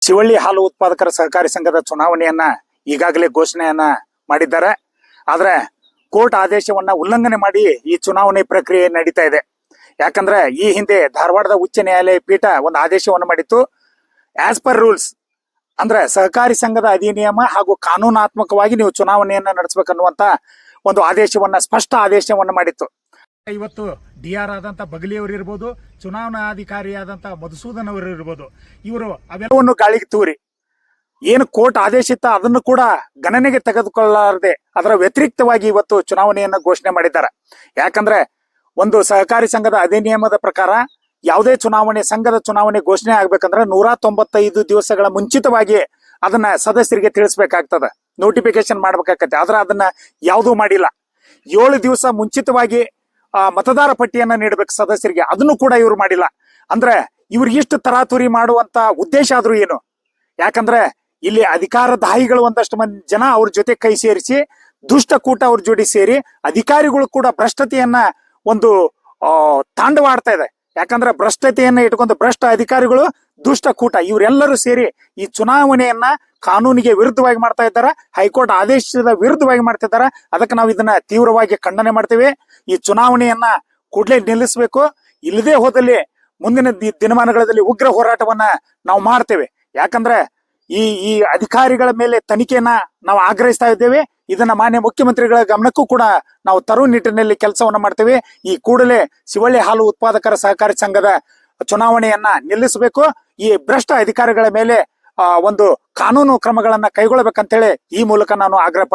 ಶಿವಳ್ಳಿ ಹಾಲು ಉತ್ಪಾದಕರ ಸಹಕಾರಿ ಸಂಘದ ಚುನಾವಣೆಯನ್ನ ಈಗಾಗಲೇ ಘೋಷಣೆಯನ್ನ ಮಾಡಿದ್ದಾರೆ. ಆದ್ರೆ ಕೋರ್ಟ್ ಆದೇಶವನ್ನ ಉಲ್ಲಂಘನೆ ಮಾಡಿ ಈ ಚುನಾವಣೆ ಪ್ರಕ್ರಿಯೆ ನಡೀತಾ ಇದೆ. ಯಾಕಂದ್ರೆ ಈ ಹಿಂದೆ ಧಾರವಾಡದ ಉಚ್ಚ ನ್ಯಾಯಾಲಯ ಪೀಠ ಒಂದು ಆದೇಶವನ್ನು ಮಾಡಿತ್ತು. ಆಸ್ ಪರ್ ರೂಲ್ಸ್ ಅಂದ್ರೆ ಸಹಕಾರಿ ಸಂಘದ ಅಧಿನಿಯಮ ಹಾಗೂ ಕಾನೂನಾತ್ಮಕವಾಗಿ ನೀವು ಚುನಾವಣೆಯನ್ನ ನಡೆಸಬೇಕನ್ನುವಂತ ಒಂದು ಆದೇಶವನ್ನ, ಸ್ಪಷ್ಟ ಆದೇಶವನ್ನು ಮಾಡಿತ್ತು. ಇವತ್ತು ಡಿ ಆರ್ ಆದಂತ ಬಗಲಿಯವರು ಇರ್ಬೋದು ಚುನಾವಣಾಧಿಕಾರಿಯಾದಂಥ ಮಧುಸೂದನ್ ಅವರು ಇರ್ಬೋದು. ಇವರು ಅವೆಲ್ಲವನ್ನು ಗಾಳಿಗೆ ತೂರಿ. ಏನು ಕೋರ್ಟ್ ಆದೇಶಿತ ಅದನ್ನು ಕೂಡ ಗಣನೆಗೆ ತೆಗೆದುಕೊಳ್ಳಲಾರದೆ ಅದರ ವ್ಯತಿರಿಕ್ತವಾಗಿ ಇವತ್ತು ಚುನಾವಣೆಯನ್ನು ಘೋಷಣೆ ಮಾಡಿದ್ದಾರೆ. ಯಾಕಂದ್ರೆ ಒಂದು ಸಹಕಾರಿ ಸಂಘದ ಅಧಿನಿಯಮದ ಪ್ರಕಾರ ಯಾವುದೇ ಚುನಾವಣೆ, ಸಂಘದ ಚುನಾವಣೆ ಘೋಷಣೆ ಆಗ್ಬೇಕಂದ್ರೆ ನೂರ ತೊಂಬತ್ತೈದು ದಿವಸಗಳ ಮುಂಚಿತವಾಗಿ ಅದನ್ನ ಸದಸ್ಯರಿಗೆ ತಿಳಿಸ್ಬೇಕಾಗ್ತದೆ. ನೋಟಿಫಿಕೇಶನ್ ಮಾಡ್ಬೇಕಾಗತ್ತೆ. ಆದ್ರೆ ಅದನ್ನ ಯಾವುದೂ ಮಾಡಿಲ್ಲ. ಏಳು ದಿವಸ ಮುಂಚಿತವಾಗಿ ಆ, ಮತದಾರ ಪಟ್ಟಿಯನ್ನ ನೀಡಬೇಕು ಸದಸ್ಯರಿಗೆ. ಅದನ್ನು ಕೂಡ ಇವ್ರು ಮಾಡಿಲ್ಲ. ಅಂದ್ರೆ ಇವ್ರಿಗೆ ಇಷ್ಟು ತರಾತುರಿ ಮಾಡುವಂತ ಉದ್ದೇಶ ಆದ್ರೂ ಏನು? ಯಾಕಂದ್ರೆ ಇಲ್ಲಿ ಅಧಿಕಾರದಾಹಿಗಳು ಒಂದಷ್ಟು ಮಂದಿ ಜನ ಅವ್ರ ಜೊತೆ ಕೈ ಸೇರಿಸಿ ದುಷ್ಟಕೂಟ ಅವ್ರ ಜೋಡಿ ಸೇರಿ ಅಧಿಕಾರಿಗಳು ಕೂಡ ಭ್ರಷ್ಟತೆಯನ್ನ ಒಂದು ತಾಂಡವಾಡ್ತಾ ಇದೆ. ಯಾಕಂದ್ರೆ ಭ್ರಷ್ಟತೆಯನ್ನ ಇಟ್ಕೊಂಡು ಭ್ರಷ್ಟ ಅಧಿಕಾರಿಗಳು ದುಷ್ಟಕೂಟ. ಇವರೆಲ್ಲರೂ ಸೇರಿ ಈ ಚುನಾವಣೆಯನ್ನ ಕಾನೂನಿಗೆ ವಿರುದ್ಧವಾಗಿ ಮಾಡ್ತಾ ಇದ್ದಾರೆ, ಹೈಕೋರ್ಟ್ ಆದೇಶದ ವಿರುದ್ಧವಾಗಿ ಮಾಡ್ತಾ ಇದ್ದಾರೆ. ಅದಕ್ಕೆ ನಾವು ಇದನ್ನ ತೀವ್ರವಾಗಿ ಖಂಡನೆ ಮಾಡ್ತೇವೆ. ಈ ಚುನಾವಣೆಯನ್ನ ಕೂಡಲೇ ನಿಲ್ಲಿಸಬೇಕು. ಇಲ್ಲದೆ ಹೋದಲ್ಲಿ ಮುಂದಿನ ದಿನಮಾನಗಳಲ್ಲಿ ಉಗ್ರ ಹೋರಾಟವನ್ನ ನಾವು ಮಾಡ್ತೇವೆ. ಯಾಕಂದ್ರೆ ಈ ಈ ಅಧಿಕಾರಿಗಳ ಮೇಲೆ ತನಿಖೆಯನ್ನ ನಾವು ಆಗ್ರಹಿಸ್ತಾ ಇದ್ದೇವೆ. ಇದನ್ನ ಮಾನ್ಯ ಮುಖ್ಯಮಂತ್ರಿಗಳ ಗಮನಕ್ಕೂ ಕೂಡ ನಾವು ತರುವ ನಿಟ್ಟಿನಲ್ಲಿ ಕೆಲಸವನ್ನ ಮಾಡ್ತೇವೆ. ಈ ಕೂಡಲೇ ಶಿವಳ್ಳಿ ಹಾಲು ಉತ್ಪಾದಕರ ಸಹಕಾರಿ ಸಂಘದ ಚುನಾವಣೆಯನ್ನ ನಿಲ್ಲಿಸಬೇಕು. ಈ ಭ್ರಷ್ಟ ಅಧಿಕಾರಿಗಳ ಮೇಲೆ ಒಂದು ಕಾನೂನು ಕ್ರಮಗಳನ್ನ ಕೈಗೊಳ್ಳಬೇಕಂತೇಳಿ ಈ ಮೂಲಕ ನಾನು ಆಗ್ರಹ